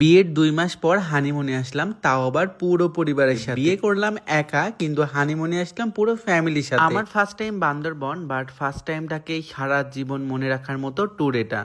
বিয়ের দুই মাস পর হানিমুনে আসলাম তাও আবার পুরো পরিবারের সাথে। বিয়ে করলাম একা কিন্তু হানিমুনে আসলাম পুরো ফ্যামিলির সাথে। আমার first time Bandarban but first টাইমটাকে সারা জীবন মনে রাখার মতো ট্যুর এটা।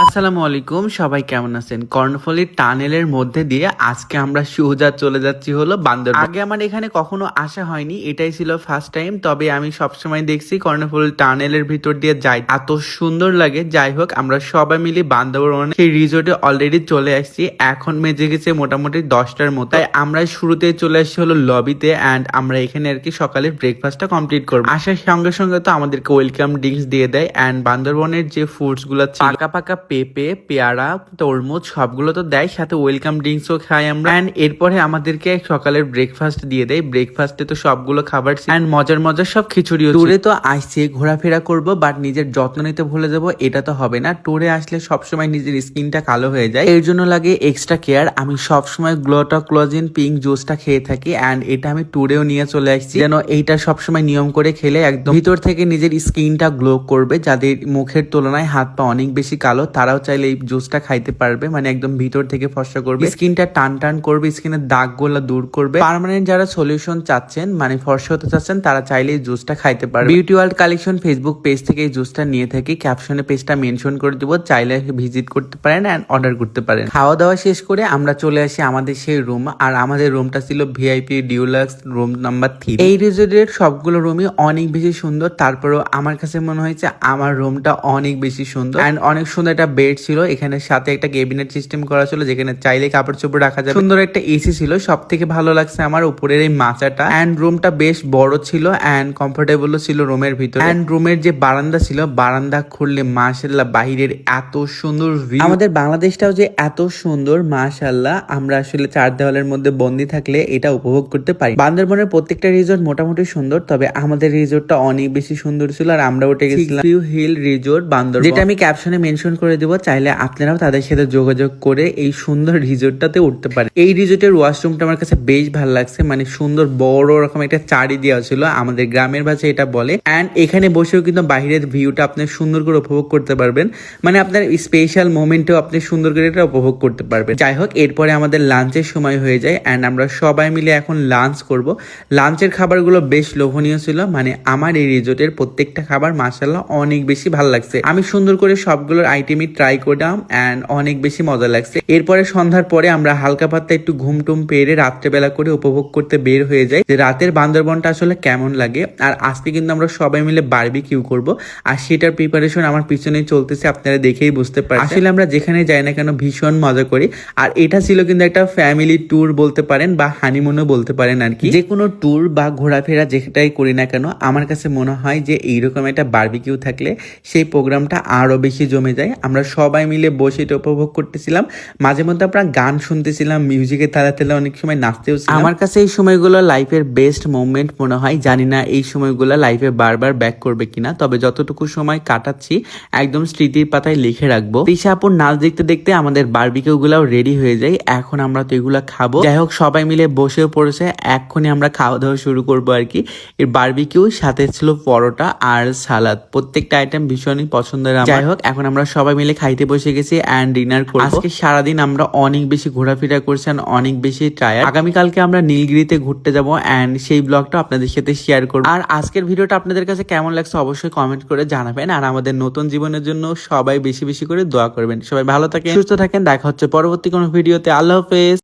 আসসালামু আলাইকুম, সবাই কেমন আছেন? কর্ণফুলীর টানেলের মধ্যে দিয়ে আজকে আমরা সোজা চলে যাচ্ছি হলো বান্দর আগে আমার এখানে কখনো আসা হয়নি, এটাই ছিল ফার্স্ট টাইম তবে আমি সবসময় দেখছি কর্ণফুল টানেলের ভিতর দিয়ে যাই। এত সুন্দর লাগে, যাই হোক, আমরা সবাই মিলে বান্দরবন সেই রিসোর্টে অলরেডি চলে আসছি, এখন মেজে গেছে মোটামুটি দশটার মতো। তাই আমরা শুরুতে চলে আসছি হলো লবিতে অ্যান্ড আমরা এখানে আর কি সকালে ব্রেকফাস্টটা কমপ্লিট করব। আসার সঙ্গে সঙ্গে তো আমাদেরকে ওয়েলকাম ড্রিঙ্কস দিয়ে দেয় অ্যান্ড বান্দরবনের যে ফুডসগুলো পাকা পাকা পেঁপে, পেয়ারা, তরমুজ সবগুলো তো দেয়, সাথে ওয়েলকাম ড্রিঙ্কসও খাই আমরা। অ্যান্ড এরপরে আমাদেরকে সকালের ব্রেকফাস্ট দিয়ে দেয়। ব্রেকফাস্টে তো সবগুলো খাবার অ্যান্ড মজার মজার সব খিচুড়ি ট্যুরে তো আসছি, ঘোরাফেরা করব বাট নিজের যত্ন নিতে ভুলে যাব, এটা তো হবে না। ট্যুরে আসলে সবসময় নিজের স্কিনটা কালো হয়ে যায়। এর জন্য লাগে এক্সট্রা কেয়ার আমি সবসময় গ্লোটা ক্লোজিন পিঙ্ক জুসটা খেয়ে থাকি অ্যান্ড এটা আমি ট্যুরেও নিয়ে চলে আসছি। যেন এইটা সবসময় নিয়ম করে খেলে একদম ভিতর থেকে নিজের স্কিনটা গ্লো করবে, যাদের মুখের তুলনায় হাত পা অনেক বেশি কালো তারাও চাইলে এই জুসটা খাইতে পারবে মানে একদম ভিতর থেকে ফর্সা করবে। স্কিনটা টান টান করবে, স্কিনের দাগগুলো দূর করবে। পার্মানেন্ট যারা সলিউশন চাচ্ছেন মানে ফর্সা হতে চাচ্ছেন, তারা চাইলে এই জুসটা খাইতে পারবে। Beauty world collection Facebook page থেকে এই জুসটা নিয়ে থাকি ক্যাপশনে পেজটা মেনশন করে দিব, চাইলে ভিজিট করতে পারেন অ্যান্ড অর্ডার করতে পারেন। খাওয়া দাওয়া শেষ করে আমরা চলে আসি আমাদের সেই রুম আর আমাদের রুমটা ছিল VIP deluxe room number three এই রিসোর্টের সবগুলো রুমই অনেক বেশি সুন্দর, তারপরেও আমার কাছে মনে হয়েছে আমার রুমটা অনেক বেশি সুন্দর। অ্যান্ড অনেক সুন্দর একটা বেড ছিল এখানে সাথে একটা কেবিনেট সিস্টেম করা ছিল যেখানে চাইলে কাপড় চোপড় রাখা যাবে। সুন্দর একটা এসি ছিল সব থেকে ভালো লাগছে আমার উপরের এই মাচাটা। অ্যান্ড রুমটা বেশ বড় ছিল অ্যান্ড কমফোর্টেবল ছিল রুমের ভিতরে। অ্যান্ড রুমের যে বারান্দা ছিল বারান্দা খুললে মাশাল্লাহ বাহিরের এত সুন্দর আমাদের বাংলাদেশটাও যে এত সুন্দর মাশাল্লাহ আমরা আসলে চার দেওয়ালের মধ্যে বন্দি থাকলে এটা উপভোগ করতে পারি। বান্দরবনের প্রত্যেকটা রিসোর্ট মোটামুটি সুন্দর তবে আমাদের রিসোর্টটা অনেক বেশি সুন্দর ছিল আর আমরা উঠে গেছিলাম। Hill resort Bandarban. যেটা আমি ক্যাপশনে মেনশন করে দেবো, চাইলে আপনারাও তাদের সাথে যোগাযোগ করে এই সুন্দর রিসোর্টটাতে উঠতে পারেন। এই রিসোর্টের ওয়াশরুমটা আমার কাছে বেশ ভালো লাগছে মানে সুন্দর বড় রকম একটা চারি দেওয়া ছিল, আমাদের গ্রামের ভাষায় এটা বলে। অ্যান্ড এখানে বসেও কিন্তু বাইরের ভিউটা আপনি সুন্দর করে উপভোগ করতে পারবেন মানে আপনার স্পেশাল মোমেন্টেও আপনি সুন্দর করে এটা উপভোগ করতে পারবেন। যাই হোক, এরপরে আমাদের লাঞ্চের সময় হয়ে যায় অ্যান্ড আমরা সবাই মিলে এখন লাঞ্চ করব। লাঞ্চের খাবারগুলো বেশ লোভনীয় ছিল মানে আমার এই রিসোর্টের প্রত্যেকটা খাবার মাসাল্লাহ অনেক বেশি ভালো লাগছে। আমি সুন্দর করে সবগুলোর আইটেমই ট্রাই করলাম অ্যান্ড অনেক বেশি মজা লাগছে। এরপরে সন্ধ্যার পরে আমরা হালকা পাত্তা একটু ঘুম টুম পেরে রাত্রেবেলা করে উপভোগ করতে বের হয়ে যাই। যে রাতের বান্দরবনটা আসলে কেমন লাগে আর আজকে কিন্তু আমরা সবাই মিলে বারবি কিউ করব আর সেটার প্রিপারেশন আমার পিছনে চলতেছে, আপনারা দেখেই বুঝতে পারেন আসলে আমরা যেখানে যাই না কেন ভীষণ মজা করি আর এটা ছিল কিন্তু একটা ফ্যামিলি ট্যুর বলতে পারেন বা হানিমুনও বলতে পারেন আর কি। যে কোনো ট্যুর বা ঘোরাফেরা যেটাই করি না কেন, আমার কাছে মনে হয় যে এইরকম একটা বারবিকিউ থাকলে সেই প্রোগ্রামটা আরও বেশি জমে যায়। আমরা সবাই মিলে বসে এটা উপভোগ করতেছিলাম। মাঝে মধ্যে আমরা গান শুনতেছিলাম মিউজিকের তালা তালে অনেক সময় নাচতেও আমার কাছে এই সময়গুলো লাইফের বেস্ট মোমেন্ট মনে হয়। জানি না এই সময়গুলো লাইফে বারবার ব্যাক করবে কিনা তবে যতটুকু সময় কাটাচ্ছি একদম স্মৃতির পাতায় লিখে রাখব। পিসাপুর নাচ দেখতে দেখতে আমাদের বারবিকিউ গুলাও রেডি হয়ে যায়। এখন আমরা তো এগুলা খাব। যাই হোক সবাই মিলে বসেও পড়েছে। এক্ষুনি আমরা খাওয়া দাওয়া শুরু করব আর কি। এর বারবিকিউ সাথে ছিল পরোটা আর সালাদ। প্রত্যেকটা আইটেম ভীষণই পছন্দের যাই হোক এখন আমরা সবাই মিলে খাইতে বসে গেছি অ্যান্ড ডিনার করব। আজকে সারাদিন আমরা অনেক বেশি ঘোরাফেরা করছি অনেক বেশি টায়ার আগামীকালকে আমরা নীলগিরিতে ঘুরতে যাব অ্যান্ড সেই ব্লগটা আপনাদের সাথে শেয়ার করব। আর আজকের ভিডিওটা আপনাদের কাছে কেমন লাগছে অবশ্যই কমেন্ট করে জানাবেন আর আমাদের নতুন জীবনের জন্য সবাই বেশি বেশি করে দোয়া করবেন। সবাই ভালো থাকেন, সুস্থ থাকেন, দেখা হচ্ছে পরবর্তী কোনো ভিডিওতে। আল্লাহ হাফেজ।